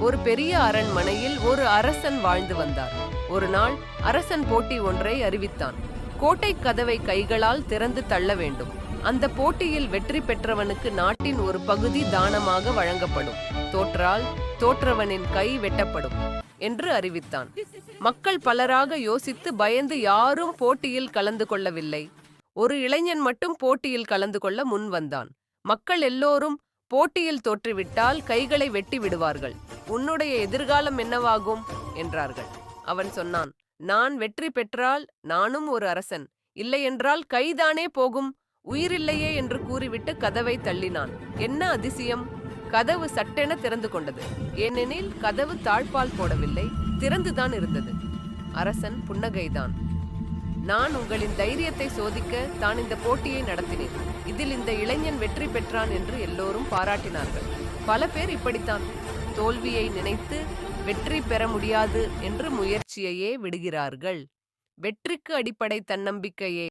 ஒரு பெரிய அரண்மனையில் ஒரு அரசன் வாழ்ந்து வந்தார். ஒரு நாள் அரசன் போட்டி ஒன்றை அறிவித்தான். கோட்டை கதவை கைகளால் திறந்து தள்ள வேண்டும். அந்த போட்டியில் வெற்றி பெற்றவனுக்கு நாட்டின் ஒரு பகுதி தானமாக வழங்கப்படும். தோற்றால் தோற்றவனின் கை வெட்டப்படும் என்று அறிவித்தான். மக்கள் பலராக யோசித்து பயந்து யாரும் போட்டியில் கலந்து கொள்ளவில்லை. ஒரு இளைஞன் மட்டும் போட்டியில் கலந்து கொள்ள முன் வந்தான். மக்கள் எல்லோரும் போட்டியில் தோற்றுவிட்டால் கைகளை வெட்டி விடுவார்கள். உன்னுடைய எதிர்காலம் என்னவாகும்? என்றார்கள். அவன் சொன்னான் நான் வெற்றி பெற்றால் நானும் ஒரு அரசன். இல்லையென்றால் கைதானே போகும். உயிரில்லையே என்று கூறிவிட்டு கதவை தள்ளினான். என்ன அதிசயம்? கதவு சட்டென திறந்து கொண்டது. ஏனெனில் கதவு தாழ்பால் போடவில்லை திறந்துதான் இருந்தது. அரசன் புன்னகைதான். நான் உங்களின் தைரியத்தை சோதிக்க தான் இந்த போட்டியை நடத்தினேன். இதில் இந்த இளைஞன் வெற்றி பெற்றான் என்று எல்லோரும் பாராட்டினார்கள். பல பேர் இப்படித்தான். தோல்வியை நினைத்து வெற்றி பெற முடியாது என்று முயற்சியையே விடுகிறார்கள். வெற்றிக்கு அடிப்படை தன்னம்பிக்கையே